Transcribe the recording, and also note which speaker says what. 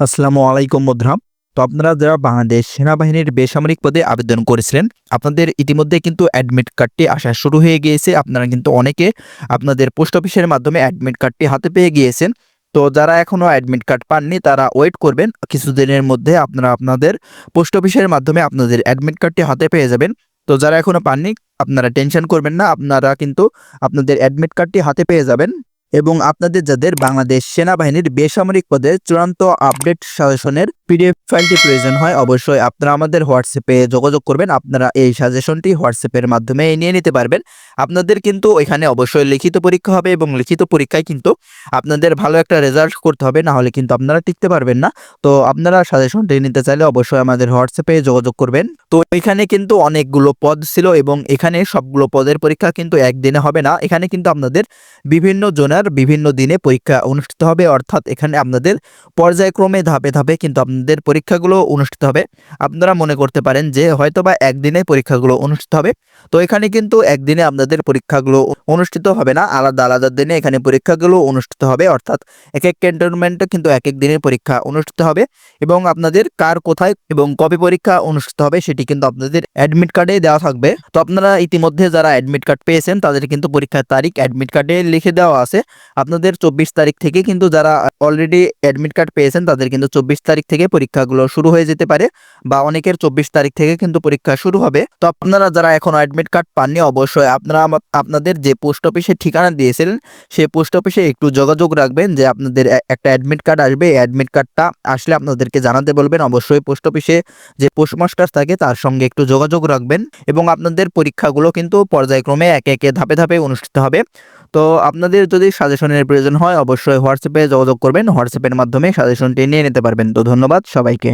Speaker 1: আসসালামু আলাইকুম মুদ্রাম তো আপনারা যারা বাংলাদেশ সেনাবাহিনীর বেসামরিক পদে আবেদন করেছিলেন, আপনাদের ইতিমধ্যে কিন্তু অ্যাডমিট কার্ডটি আসা শুরু হয়ে গিয়েছে। আপনারা কিন্তু অনেকে আপনাদের পোস্ট অফিসের মাধ্যমে অ্যাডমিট কার্ডটি হাতে পেয়ে গিয়েছেন। তো যারা এখনও অ্যাডমিট কার্ড পাননি, তারা ওয়েট করবেন। কিছুদিনের মধ্যে আপনারা আপনাদের পোস্ট অফিসের মাধ্যমে আপনাদের অ্যাডমিট কার্ডটি হাতে পেয়ে যাবেন। তো যারা এখনও পাননি, আপনারা টেনশন করবেন না। আপনারা কিন্তু আপনাদের অ্যাডমিট কার্ডটি হাতে পেয়ে যাবেন। এবং আপনাদের যাদের বাংলাদেশ সেনাবাহিনীর বেসামরিক পদে চূড়ান্ত আপডেট সাজেশনের পিডিএফ ফাইলটি প্রয়োজন হয়, অবশ্যই আপনারা আমাদের হোয়াটসঅ্যাপে যোগাযোগ করবেন। আপনারা এই সাজেশনটি হোয়াটসঅ্যাপের মাধ্যমে নিয়ে নিতে পারবেন। আপনাদের কিন্তু এখানে অবশ্যই লিখিত পরীক্ষা হবে এবং লিখিত পরীক্ষায় কিন্তু আপনাদের ভালো একটা রেজাল্ট করতে হবে না হলে কিন্তু আপনারা টিকতে পারবেন না। তো আপনারা সাজেশনটি নিতে চাইলে অবশ্যই আমাদের হোয়াটসঅ্যাপে যোগাযোগ করবেন। তো এখানে কিন্তু অনেকগুলো পদ ছিল এবং এখানে সবগুলো পদের পরীক্ষা কিন্তু একদিনে হবে না। এখানে কিন্তু আপনাদের বিভিন্ন জোনার বিভিন্ন দিনে পরীক্ষা অনুষ্ঠিত হবে, অর্থাৎ এখানে আপনাদের পর্যায়ক্রমে ধাপে ধাপে কিন্তু আপনাদের পরীক্ষাগুলো অনুষ্ঠিত হবে। আপনারা মনে করতে পারেন যে হয়তোবা একদিনে পরীক্ষাগুলো অনুষ্ঠিত হবে। তো এখানে কিন্তু একদিনে আপনাদের পরীক্ষাগুলো অনুষ্ঠিত হবে না, আলাদা আলাদা দিনে এখানে পরীক্ষাগুলো অনুষ্ঠিত হবে, অর্থাৎ এক এক ক্যান্টনমেন্টে কিন্তু এক এক দিনের পরীক্ষা অনুষ্ঠিত হবে এবং আপনাদের কার কোথায় এবং কবে পরীক্ষা অনুষ্ঠিত হবে সেটি কিন্তু আপনাদের অ্যাডমিট কার্ডে দেওয়া থাকবে। তো আপনারা ইতিমধ্যে যারা অ্যাডমিট কার্ড পেয়েছেন তাদের কিন্তু পরীক্ষার তারিখ অ্যাডমিট কার্ডে লিখে দেওয়া আছে। আপনাদের চব্বিশ তারিখ থেকে কিন্তু যারা অলরেডি অ্যাডমিট কার্ড পেয়েছেন, তাদের কিন্তু চব্বিশ তারিখ থেকে পরীক্ষাগুলো শুরু হয়ে যেতে পারে বা অনেকের চব্বিশ তারিখ থেকে কিন্তু পরীক্ষা শুরু হবে। তো আপনারা যারা এখন অ্যাডমিট কার্ড পাননি, অবশ্যই আপনারা আপনাদের যে পোস্ট অফিসে ঠিকানা দিয়েছিলেন, সেই পোস্ট অফিসে একটু যোগাযোগ রাখবেন যে আপনাদের একটা অ্যাডমিট কার্ড আসবে। অ্যাডমিট কার্ডটা আসলে আপনাদেরকে জানাতে বলবেন। অবশ্যই পোস্ট অফিসে যে পোস্টমাস্টার থাকে, তার সঙ্গে একটু যোগাযোগ রাখবেন এবং আপনাদের পরীক্ষাগুলো কিন্তু পর্যায়ক্রমে একে একে ধাপে ধাপে অনুষ্ঠিত হবে। তো আপনাদের যদি সাজেশনের প্রয়োজন হয়, অবশ্যই হোয়াটসঅ্যাপে যোগাযোগ করবেন। হোয়াটসঅ্যাপের মাধ্যমে সাজেশনটি নিয়ে নিতে পারবেন। তো ধন্যবাদ সবাইকে।